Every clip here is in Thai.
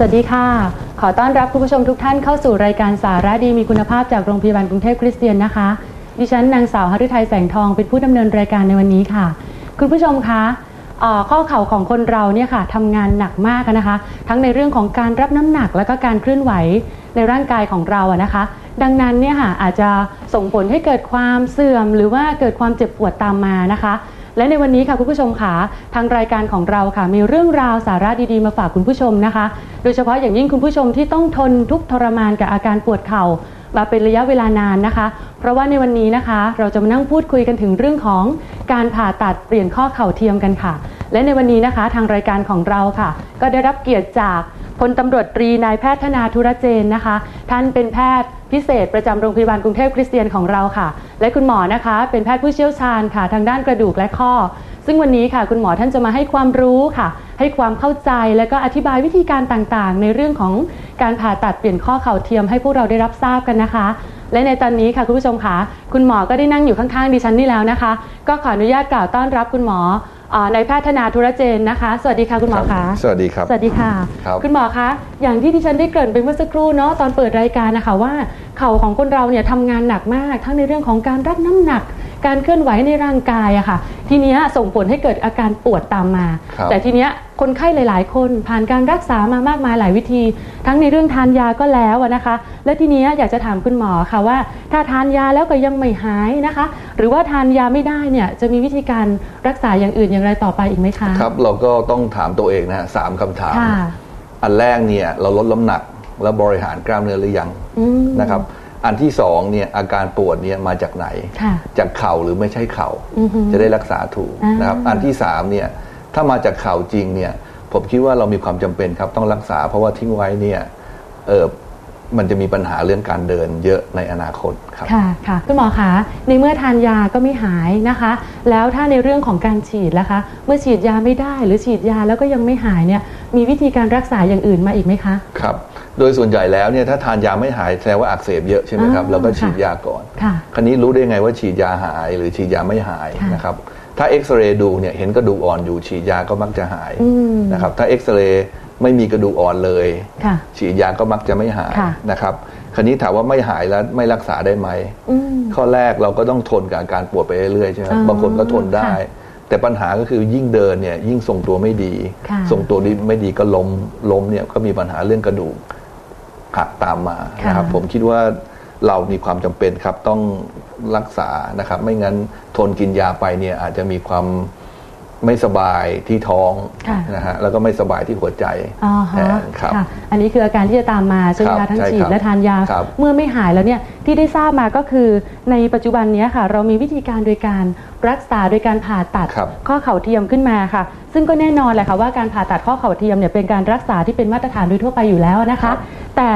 สวัสดีค่ะ ขอต้อนรับคุณผู้ชมทุกท่านเข้าสู่รายการสาระดีมีคุณภาพจากโรงพยาบาลกรุงเทพคริสเตียนนะคะ ดิฉันนางสาวหฤทัยแสงทองเป็นผู้ดำเนินรายการในวันนี้ค่ะ คุณผู้ชมคะข้อเข่าของคนเราเนี่ยค่ะทำงานหนักมากนะคะ ทั้งในเรื่องของการรับน้ำหนักและก็การเคลื่อนไหวในร่างกายของเราอะนะคะ ดังนั้นเนี่ยค่ะอาจจะส่งผลให้เกิดความเสื่อม หรือว่าเกิดความเจ็บปวดตามมานะคะ และในวันนี้ค่ะคุณผู้ชมค่ะทางรายการของเราค่ะมีเรื่องราวสาระดีๆมาฝากคุณผู้ชมนะคะ โดยเฉพาะอย่างยิ่งคุณผู้ชมที่ต้องทนทุกข์ทรมานกับอาการปวดเข่ามาเป็นระยะเวลานานนะคะ เพราะว่าในวันนี้นะคะ เราจะมานั่งพูดคุยกันถึงเรื่องของการผ่าตัดเปลี่ยนข้อเข่าเทียมกันค่ะ และในวันนี้นะคะ ทางรายการของเราค่ะ ก็ได้รับเกียรติจาก พลตำรวจตรีนายแพทย์ธนาธุรเจนนะคะ ท่านเป็นแพทย์พิเศษประจำโรงพยาบาลกรุงเทพคริสเตียนของเราค่ะ และคุณหมอนะคะ เป็นแพทย์ผู้เชี่ยวชาญค่ะ ทางด้านกระดูกและข้อ ซึ่งวันนี้ค่ะ คุณหมอท่านจะมาให้ความรู้ค่ะ ให้ความเข้าใจและก็อธิบายวิธีการต่างๆ ในเรื่องของการผ่าตัดเปลี่ยนข้อเข่าเทียมให้พวกเราได้รับทราบกันนะคะ และในตอนนี้ค่ะคุณผู้ชมค่ะคุณหมอก็ได้นั่งอยู่ข้างๆดิฉันนี่แล้วนะคะ ก็ขออนุญาตกล่าวต้อนรับคุณหมอ นายแพทย์ธนาธุรเจนนะคะ สวัสดีค่ะคุณหมอคะสวัสดีครับ สวัสดีค่ะครับณหมอคะ อย่างที่ดิฉันได้เกริ่นไปเมื่อสักครู่เนาะตอนเปิดรายการนะคะว่า เข่าของคนเราเนี่ยทำงานหนักมาก ทั้งในเรื่องของการรับน้ำหนัก การเคลื่อนไหวในร่างกายอะค่ะ ทีเนี้ยส่งผลให้เกิดอาการปวดตามมาครับแต่ทีเนี้ยคนไข้หลาย ๆ คนผ่านการรักษามามากมายหลายวิธี ทั้งในเรื่องทานยาก็แล้วอะนะคะ และทีเนี้ยอยากจะถามคุณหมอค่ะว่า ถ้าทานยาแล้วก็ยังไม่หายนะคะ หรือว่าทานยาไม่ได้เนี่ยจะมีวิธีการรักษาอย่างอื่นอย่างไรต่อไปอีกไหมคะครับ เราก็ต้องถามตัวเองนะฮะสามคำถามค่ะอันแรกเนี่ยเราลดน้ำหนัก แล้วบริหารกล้ามเนื้อหรือยังอืมนะครับ อันที่สองเนี่ยอาการปวดเนี่ยมาจากไหนค่ะจากเข่าหรือไม่ใช่เข่าอือฮึจะได้รักษาถูกอ่านนะครับอันที่สามเนี่ยถ้ามาจากเข่าจริงเนี่ยผมคิดว่าเรามีความจำเป็นครับต้องรักษา เพราะว่าทิ้งไว้เนี่ยเออ มันจะมีปัญหาเรื่องการเดินเยอะในอนาคตครับค่ะค่ะคุณหมอคะในเมื่อทานยาก็ไม่หายนะคะ แล้วถ้าในเรื่องของการฉีดล่ะคะ เมื่อฉีดยาไม่ได้หรือฉีดยาแล้วก็ยังไม่หายเนี่ยมีวิธีการรักษาอย่างอื่นมาอีกไหมคะครับโดยส่วนใหญ่แล้วเนี่ยถ้าทานยาไม่หายแสดงว่าอักเสบเยอะใช่ไหมครับอ่าเราก็ฉีดค่ะยาก่อนค่ะคราวนี้รู้ได้ไงว่าฉีดยาหาย หรือฉีดยาไม่หายค่ะนะครับถ้าเอ็กซเรย์ดูเนี่ยเห็นกระดูกอ่อนอยู่ฉีดยาก็มักจะหายอืมนะครับถ้าเอ็กซเรย์ ไม่มีกระดูกอ่อนเลยค่ะ ฉีดยาก็มักจะไม่หายค่ะนะครับ คราวนี้ถามว่าไม่หายแล้วไม่รักษาได้ไหม อืม ข้อแรกเราก็ต้องทนกับอาการปวดไปเรื่อยๆใช่ไหมอ๋อบางคนก็ทนได้ค่ะแต่ปัญหาก็คือยิ่งเดินเนี่ยยิ่งทรงตัวไม่ดี ค่ะ ทรงตัวดีไม่ดีก็ล้มล้มเนี่ยก็มีปัญหาเรื่องกระดูกหักตามมานะครับผมคิดว่าเรามีความจำเป็นครับต้องรักษานะครับ ไม่งั้นทนกินยาไปเนี่ยอาจจะมีความ ไม่สบายที่ท้องค่ะนะฮะแล้วก็ไม่สบายที่หัวใจอ๋อแทฮะนครับ ค่ะ อันนี้คืออาการที่จะตามมาใช่ไหมครัคะบทั้งใช่ฉีดครับและทานยา ครับเมื่อไม่หายแล้วเนี่ยที่ได้ทราบมาก็คือ ในปัจจุบันเนี้ยค่ะ เรามีวิธีการโดยการรักษาโดยการผ่าตัด ครับข้อเข่าเทียมขึ้นมาค่ะซึ่งก็แน่นอนแหละค่ะว่าการผ่าตัดข้อเข่าเทียมเนี่ยเป็นการรักษาที่เป็นมาตรฐานโดยทั่วไปอยู่แล้วนะครัคะบแต่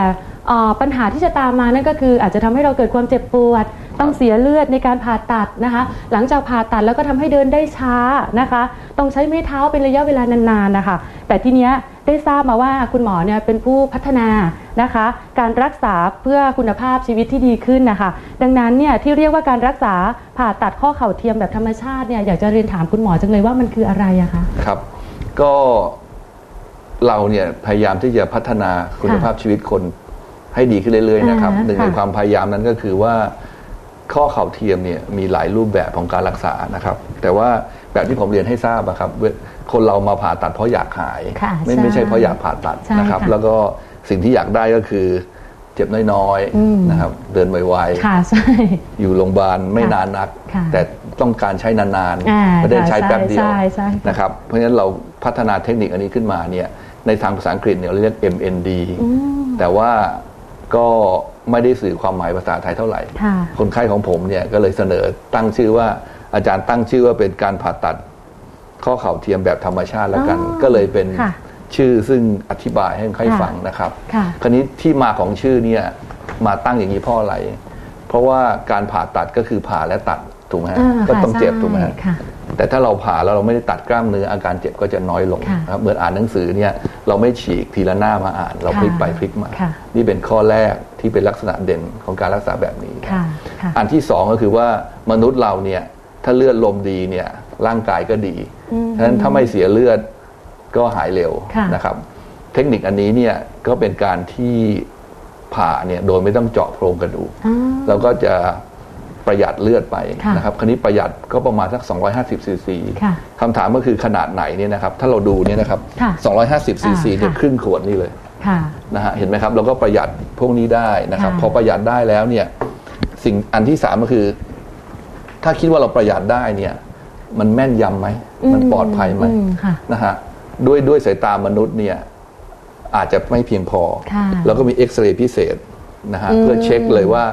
เอ่อปัญหาที่จะตามมานั่นก็คืออาจจะทำให้เราเกิดความเจ็บปวด ต้องเสียเลือดในการผ่าตัดนะคะ หลังจากผ่าตัดแล้วก็ทำให้เดินได้ช้านะคะ ต้องใช้ไม้เท้าเป็นระยะเวลานานๆนะคะ แต่ทีเนี้ย ได้ทราบมาว่าคุณหมอเนี่ยเป็นผู้พัฒนานะคะ การรักษาเพื่อคุณภาพชีวิตที่ดีขึ้นนะคะ ดังนั้นเนี่ยที่เรียกว่าการรักษาผ่าตัดข้อเข่าเทียมแบบธรรมชาติเนี่ยอยากจะเรียนถามคุณหมอจังเลยว่ามันคืออะไรอะคะครับ ก็เราเนี่ยพยายามที่จะพัฒนาคุณภาพชีวิตคนให้ดีขึ้นเรื่อยๆนะครับอ่าหนึ่งในค่ะความพยายามนั้นก็คือว่า ข้อเข่าเทียมเนี่ยมีหลายรูปแบบของการรักษานะครับ แต่ว่าแบบที่ผมเรียนให้ทราบอะครับเวคนเรามาผ่าตัดเพราะอยากหายค่ะไม่ใช่ไม่ใช่เพราะอยากผ่าตัดใช่นะครับค่ะแล้วก็สิ่งที่อยากได้ก็คือเจ็บน้อยอืมๆนะครับ เดินไวค่ะใช่ๆอยู่โรงพยาบาลไม่ค่ะนานนักค่ะแต่ต้องการใช้นานอ่าๆไม่ได้ใช้แป๊บเดียวใช่ใช่ใช่นะครับ เพราะฉะนั้นเราพัฒนาเทคนิคอันนี้ขึ้นมาเนี่ยในทางภาษาอังกฤษเนี่ยเราเรียก MND อืมแต่ว่า ก็ไม่ได้สื่อความหมายภาษาไทยเท่าไหร่ค่ะคนไข้ของผมเนี่ยก็เลยเสนอตั้งชื่อว่าอาจารย์ตั้งชื่อว่าเป็นการผ่าตัดข้อเข่าเทียมแบบธรรมชาติแล้วกันอ๋อก็เลยเป็นค่ะชื่อซึ่งอธิบายให้คนไข้ฟังนะครับค่ะคราวนี้ที่มาของชื่อเนี่ยมาตั้งอย่างนี้เพราะอะไร เพราะว่าการผ่าตัดก็คือผ่าและตัดถูกไหมฮะอ่าก็ต้องค่ะเจ็บใช่ถูกไหมฮะค่ะ แต่ถ้าเราผ่าแล้วเราไม่ได้ตัดกล้ามเนื้ออาการเจ็บก็จะน้อยลงค่ะนะครับเหมือนอ่านหนังสือเนี่ยเราไม่ฉีกทีละหน้ามาอ่าน เราค่ะพลิกไปพลิกมาค่ะนี่เป็นข้อแรกที่เป็นลักษณะเด่นของการรักษาแบบนี้ค่ะค่ะอันที่สองก็คือว่ามนุษย์เราเนี่ยถ้าเลือดลมดีเนี่ยร่างกายก็ดีอืมฉะนั้นถ้าไม่เสียเลือดก็หายเร็วค่ะนะครับ เทคนิคอันนี้เนี่ยก็เป็นการที่ผ่าเนี่ยโดยไม่ต้องเจาะโพรงกระดูกอ่าแล้วก็จะ ประหยัดเลือดไปค่ะนะครับคราวนี้ประหยัดก็ประมาณสัก 250ซีซีค่ะคำถามก็คือขนาดไหนเนี่ยนะครับ ถ้าเราดูเนี่ยนะครับค่ะ250ซีซีอ่าเนี่ยค่ะครึ่งขวดนี่เลยค่ะนะฮะเห็นไหมครับเราก็ประหยัดพวกนี้ได้นะครับค่ะพอประหยัดได้แล้วเนี่ย สิ่งอันที่สามก็คือ ถ้าคิดว่าเราประหยัดได้เนี่ย มันแม่นยำไหมมันปลอดภัยไหมอืมค่ะนะฮะด้วยด้วยสายตามนุษย์เนี่ย อาจจะไม่เพียงพอค่ะแล้วก็มีเอ็กซเรย์พิเศษนะฮะอืมเพื่อเช็คเลยว่า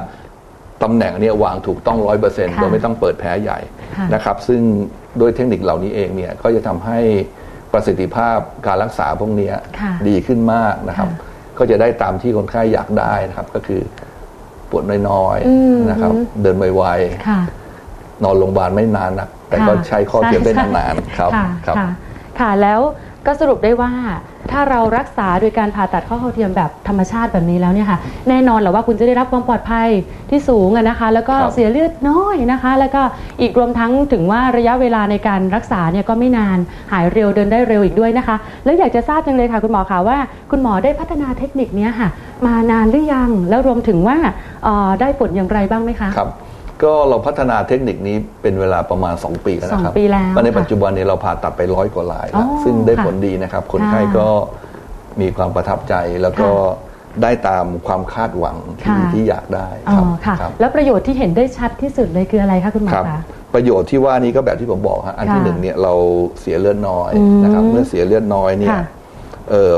ตำแหน่งเนี่ยวางถูกต้องร้อยเปอร์เซ็นต์ค่ะโดยไม่ต้องเปิดแผลใหญ่ค่ะนะครับ ซึ่งด้วยเทคนิคเหล่านี้เองเนี่ยก็จะทำให้ประสิทธิภาพการรักษาพวกเนี้ยค่ะดีขึ้นมากนะครับค่ะก็จะได้ตามที่คนไข้อยากได้นะครับ ก็คือปวดน้อยอืมๆนะครับ เดินไวค่ะๆนอนโรงพยาบาลไม่นานนักแต่ก็ค่ะใช้ข้อเทียมได้ใช่นานๆครับค่ะครับค่ะค่ะแล้วก็สรุปได้ว่า ถ้าเรารักษาโดยการผ่าตัดข้อเข่าเทียมแบบธรรมชาติแบบนี้แล้วเนี่ยค่ะ แน่นอนแหละว่าคุณจะได้รับความปลอดภัยที่สูงอะนะคะ แล้วก็ครับเสียเลือดน้อยนะคะ แล้วก็อีกรวมทั้งถึงว่าระยะเวลาในการรักษาเนี่ยก็ไม่นานหายเร็วเดินได้เร็วอีกด้วยนะคะ แล้วอยากจะทราบจังเลยค่ะคุณหมอคะว่า คุณหมอได้พัฒนาเทคนิคเนี้ยค่ะ มานานหรือยังแล้วรวมถึงว่าเอ่อได้ผลอย่างไรบ้างไหมคะ ครับ ก็เราพัฒนาเทคนิคนี้เป็นเวลาประมาณ 2 ปีแล้วนะครับสองปีแล้วก็ในค่ะปัจจุบันนี้เราผ่าตัดไปร้อยกว่ารายอ๋แล้วอซึ่งได้ค่ะผลดีนะครับ คนไข้ค่ะก็มีความประทับใจแล้วก็ได้ตามความคาดหวังที่ค่ะที่อยากได้อ๋ครัอบค่ะครับ แล้วประโยชน์ที่เห็นได้ชัดที่สุดเลยคืออะไรคะคุณหมอครับคะประโยชน์ที่ว่านี้ก็แบบที่ผมบอกฮะอันที่ค่ะหนึ่งเนี่ยเราเสียเลือดน้อยอืมนะครับ เมื่อเสียเลือดน้อยเนี่ยค่ะเอ่อ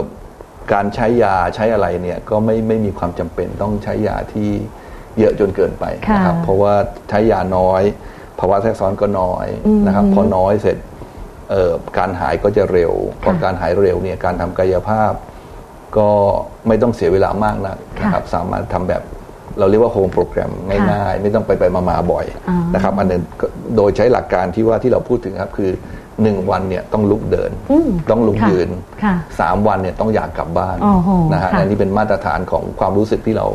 การใช้ยาใช้อะไรเนี่ยก็ไม่ไม่มีความจำเป็นต้องใช้ยาที่ เยอะจนเกินไปนะครับค่ะเพราะว่าใช้ยาน้อยภาวะแทรกซ้อนก็น้อยอืมนะครับพอน้อยเสร็จเอ่อการหายก็จะเร็วพอค่ะการหายเร็วเนี่ยการทำกายภาพ ก็ไม่ต้องเสียเวลามากนักนะครับสามารถทำแบบเราเรียกว่าโฮมโปรแกรมง่ายๆ ไม่ต้องไปไปมามาบ่อยอ๋อนะครับอันหนึงก็โดยใช้หลักการที่ว่าที่เราพูดถึงครับคือ1วันเนี่ยต้องลุกเดินอืมต้องลุกค่ะยืนค่ะ3วันเนี่ยต้องอยากกลับบ้านโอ้โหนะฮะค่ะอันนี้เป็นมาตรฐานของความรู้สึกที่เรา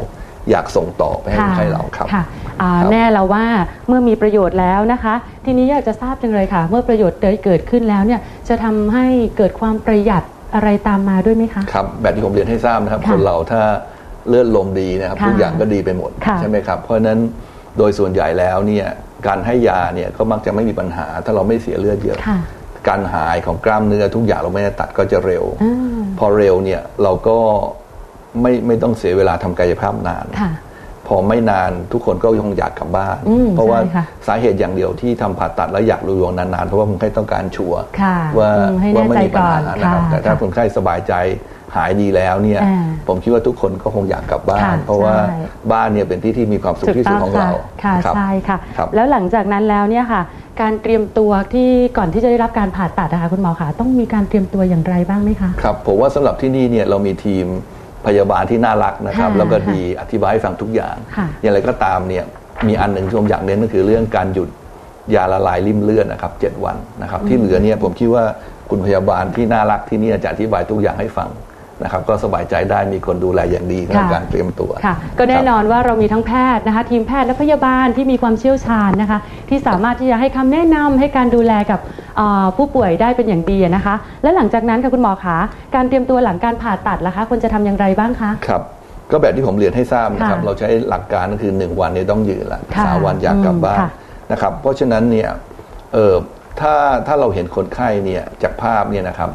อยากส่งต่อไปให้คนไข้เราครับ ค่ะอ่าครับ แน่แล้วว่าเมื่อมีประโยชน์แล้วนะคะ ทีนี้อยากจะทราบจังเลยค่ะ เมื่อประโยชน์เกิดขึ้นแล้วเนี่ยจะทำให้เกิดความประหยัดอะไรตามมาด้วยไหมคะ ครับแบบที่ผมเรียนให้ทราบนะครับ ค่ะคนเราถ้าเลือดลมดีนะครับค่ะทุกอย่างก็ดีไปหมดค่ะใช่ไหมครับ เพราะฉะนั้นโดยส่วนใหญ่แล้วเนี่ยการให้ยาเนี่ยก็มักจะไม่มีปัญหา ถ้าเราไม่เสียเลือดเยอะ ค่ะการหายของกล้ามเนื้อทุกอย่างเราไม่ได้ตัดก็จะเร็ว อ่า พอเร็วเนี่ยเราก็ ไม่ไม่ต้องเสียเวลาทำกายภาพนานค่ะพอไม่นานทุกคนก็คงอยากกลับบ้านอืมเพราะว่าใช่ค่ะสาเหตุอย่างเดียวที่ทำผ่าตัดแล้วอยากรู้ดวงนานๆ เพราะว่าคนไข้ต้องการชัวร์ค่ะว่าอืมให้ว่าแน่ไม่ใจมีปัญก่อหานนะครับค่ะแต่ถ้าค่ะคนไข้สบายใจหายดีแล้วเนี่ยอ่าผมคิดว่าทุกคนก็คงอยากกลับบ้านค่ะเพราะว่าใช่บ้านเนี่ยเป็นที่ที่มีความสุขถูกที่สุดต้องของค่ะเราค่ะรับใช่ค่ะครับแล้วหลังจากนั้นแล้วเนี่ยค่ะ การเตรียมตัวที่ก่อนที่จะได้รับการผ่าตัดนะคะคุณหมอคะต้องมีการเตรียมตัวอย่างไรบ้างไหมคะครับผมว่าสำหรับที่นี่เนี่ยเรามีทีม พยาบาลที่น่ารักนะครับค่ะแล้วก็ดีอธิบายให้ฟังทุกอย่างค่ะอย่างไรก็ตามเนี่ยมีอันหนึ่งที่ผมอยากเน้นก็คือเรื่องการหยุดยาละลายริ่มเลือดนะครับเจ็ดวันนะครับ ที่เหลือเนี่ยผมคิดว่าคุณพยาบาลที่น่ารักที่นี่จะอธิบายทุกอย่างให้ฟัง นะครับก็สบายใจได้มีคนดูแลอย่างดีในค่ะการเตรียมตัวค่ะ ก็แน่นครับอนว่าเรามีทั้งแพทย์นะคะ ทีมแพทย์และพยาบาลที่มีความเชี่ยวชาญนะคะ ที่สามารถที่จะให้คำแนะนำให้การดูแลกับเอ่อผู้ป่วยได้เป็นอย่างดีนะคะ และหลังจากนั้นค่ะคุณหมอคะการเตรียมตัวหลังการผ่าตัดล่ะคะควรจะทำอย่างไรบ้างคะครับก็แบบที่ผมเรียนให้ทราบนะครับค่ะเราใช้หลักการก็คือ 1 วันเนี้ต้องยืนละค่ะสามวันอยากกลับบ้านอืมค่ะนะครับ เพราะฉะนั้นเนี่ยเออถ้าถ้าเราเห็นคนไข้เนี่ยจากภาพเนี่ยนะครับ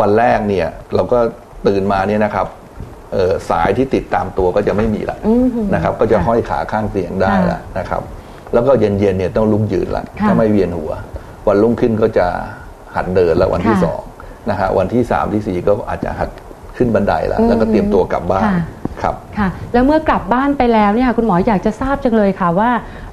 วันแรกเนี่ยเราก็ ตื่นมาเนี่ยนะครับเอ่อสายที่ติดตามตัวก็จะไม่มีละอืมนะครับ ก็จะค่ะห้อยขาข้างเตียงได้ค่ะละนะครับ แล้วก็เย็นๆเนี่ยต้องลุกยืนละค่ะถ้าไม่เวียนหัว วันรุ่งขึ้นก็จะหัดเดินแล้ววันที่ค่ะสองนะฮะวันที่สามที่สี่ก็อาจจะหัดขึ้นบันไดละอืมแล้วก็เตรียมตัวกลับบ้านค่ะครับค่ะ แล้วเมื่อกลับบ้านไปแล้วเนี่ยค่ะคุณหมออยากจะทราบจังเลยค่ะว่า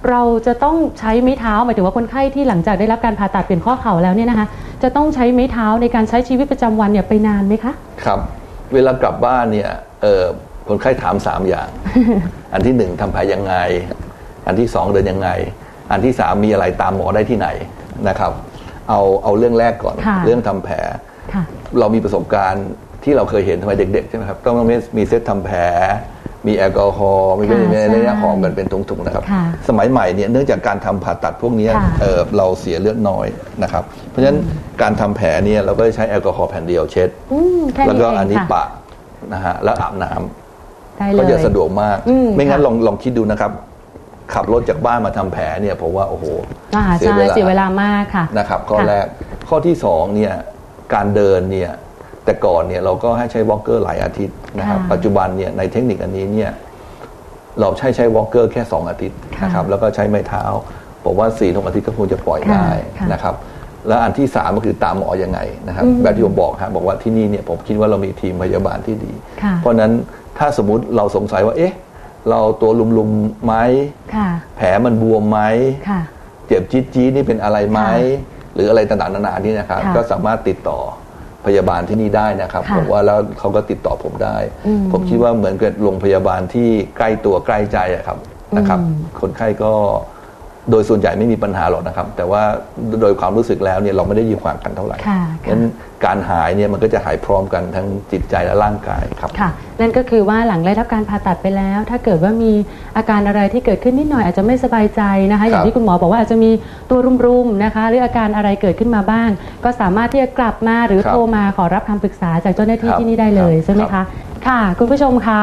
เราจะต้องใช้ไม้เท้าหมายถึงว่าคนไข้ที่หลังจากได้รับการผ่าตัดเปลี่ยนข้อเข่าแล้วเนี่ยนะคะจะต้องใช้ไม้เท้าในการใช้ชีวิตประจำวันเนี่ยไปนานไหมคะครับ เวลากลับบ้านเนี่ยเอ่อคนไข้ถามสามอย่าง อันที่หนึ่งทำแผลยังไง อันที่สองเดินยังไง อันที่สามมีอะไรตามหมอได้ที่ไหนนะครับ เอาเอาเรื่องแรกก่อนค่ะเรื่องทำแผลค่ะเรามีประสบการณ์ที่เราเคยเห็นสมัยเด็กๆใช่ไหมครับต้องมีมีเซตทำแผล มีแอลกอฮอล์ไม่เป็นค่ะไม่ได้ใช่หอมกันเป็นถุงๆนะครับค่ะสมัยใหม่เนี่ยเนื่องจากการทำผ่าตัดพวกเนี้ยค่ะเอ่อเราเสียเลือดน้อยนะครับ เพราะฉะนั้นการทำแผลเนี่ยเราก็จะใช้แอลกอฮอล์แผ่นเดียวเช็ดอืมแค่แล้วนี้ก็เองอันนี้ค่ะปะนะฮะแล้วอาบน้ำได้เลยก็จะสะดวกมากอืมไม่งั้นค่ะลองลองคิดดูนะครับ ขับรถจากบ้านมาทำแผลเนี่ยผมว่าโอ้โหอ่าใช่เสียเวลามากค่ะนะครับ ข้อค่ะแรกข้อที่สองเนี่ยการเดินเนี่ย แต่ก่อนเนี่ยเราก็ให้ใช้วอล์กเกอร์หลายอาทิตย์นะครับค่ะปัจจุบันเนี่ยในเทคนิคอันนี้เนี่ยเราใช้ใช้วอล์กเกอร์แค่ 2 อาทิตย์ค่ะนะครับแล้วก็ใช้ไม้เท้าผมว่า4ี่อาทิตย์ก็คงจะปล่อยค่ะได้ค่ะนะครับแล้วอันที่ 3 ก็คือตามหมอยังไงนะครับอืมแบบที่ผมบอกฮะบอกว่าที่นี่เนี่ยผมคิดว่าเรามีทีมพยาบาลที่ดีค่ะเพราะฉะนั้นถ้าสมมุติเราสงสัยว่าเอ๊ะเราตัวลุมๆไหมค่ะแผลมันบวมไหมค่ะเจ็บจี๊ดจี๊ดนี่เป็นอะไรไหมค่หรืออะไรต่างๆนานานี่นะครับค่ะก็สามารถติดต่อ พยาบาลที่นี่ได้นะครับค่ะผมว่าแล้วเขาก็ติดต่อผมได้ อืมผมคิดว่าเหมือนกับโรงพยาบาลที่ใกล้ตัวใกล้ใจอะครับนะครับอืมคนไข้ก็ โดยส่วนใหญ่ไม่มีปัญหาหรอกนะครับ แต่ว่าโดยความรู้สึกแล้วเนี่ยเราไม่ได้อยู่ห่างกันเท่าไหร่ค่ะงั้นการหายเนี่ยมันก็จะหายพร้อมกันทั้งจิตใจและร่างกายครับค่ะ นั่นก็คือว่าหลังได้รับการผ่าตัดไปแล้ว ถ้าเกิดว่ามีอาการอะไรที่เกิดขึ้นนิดหน่อยอาจจะไม่สบายใจนะคะ อย่างที่คุณหมอบอกว่าอาจจะมีตัวรุมๆนะคะ หรืออาการอะไรเกิดขึ้นมาบ้าง ก็สามารถที่จะกลับมาหรือครับโทรมาขอรับคำปรึกษาจากเจ้าหน้าที่ครับที่นี่ได้เลยครับใช่ไหมครัคะบค่ะ คุณผู้ชมคะ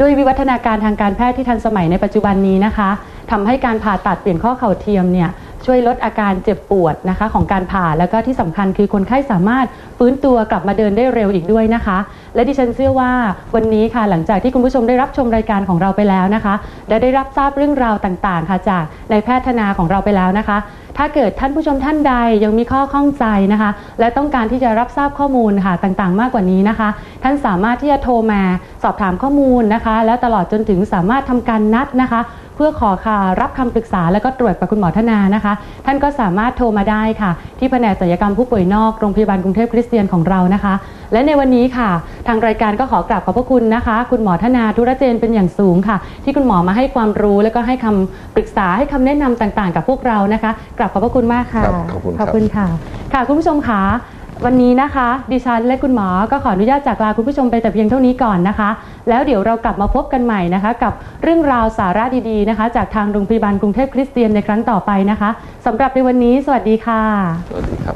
ด้วยวิวัฒนาการทางการแพทย์ที่ทันสมัยในปัจจุบันนี้นะคะ ทำให้การผ่าตัดเปลี่ยนข้อเข่าเทียมเนี่ยช่วยลดอาการเจ็บปวดนะคะของการผ่าแล้วก็ที่สำคัญคือคนไข้สามารถฟื้นตัวกลับมาเดินได้เร็วอีกด้วยนะคะ และดิฉันเชื่อว่าวันนี้ค่ะหลังจากที่คุณผู้ชมได้รับชมรายการของเราไปแล้วนะคะและได้รับทราบเรื่องราวต่างๆ ค่ะจากนายแพทย์ธนาของเราไปแล้วนะคะ ถ้าเกิดท่านผู้ชมท่านใดยังมีข้อข้องใจนะคะ และต้องการที่จะรับทราบข้อมูลค่ะต่างๆ มากกว่านี้นะคะ ท่านสามารถที่จะโทรมาสอบถามข้อมูลนะคะ แล้วตลอดจนถึงสามารถทำการนัดนะคะ เพื่อขอค่ะรับคำปรึกษาและก็ตรวจกับคุณหมอธนานะคะ ท่านก็สามารถโทรมาได้ค่ะ ที่แผนกศัลยกรรมผู้ป่วยนอกโรงพยาบาลกรุงเทพคริสเตียนของเรานะคะ และในวันนี้ค่ะ ทางรายการก็ขอกราบขอบพระคุณนะคะ คุณหมอธนาธุรเจนเป็นอย่างสูงค่ะ ที่คุณหมอมาให้ความรู้แล้วก็ให้คำปรึกษาให้คำแนะนำต่างๆ กับพวกเรานะคะกราบขอบพระคุณมากค่ะครับขอบคุณครับขอบคุณค่ะ ค่ะคุณผู้ชมคะ วันนี้นะคะ ดิฉันและคุณหมอก็ขออนุญาตจากลาคุณผู้ชมไปแต่เพียงเท่านี้ก่อนนะคะ แล้วเดี๋ยวเรากลับมาพบกันใหม่นะคะ กับเรื่องราวสาระดีๆนะคะ จากทางโรงพยาบาลกรุงเทพคริสเตียนในครั้งต่อไปนะคะสำหรับในวันนี้ สวัสดีค่ะ สวัสดีครับ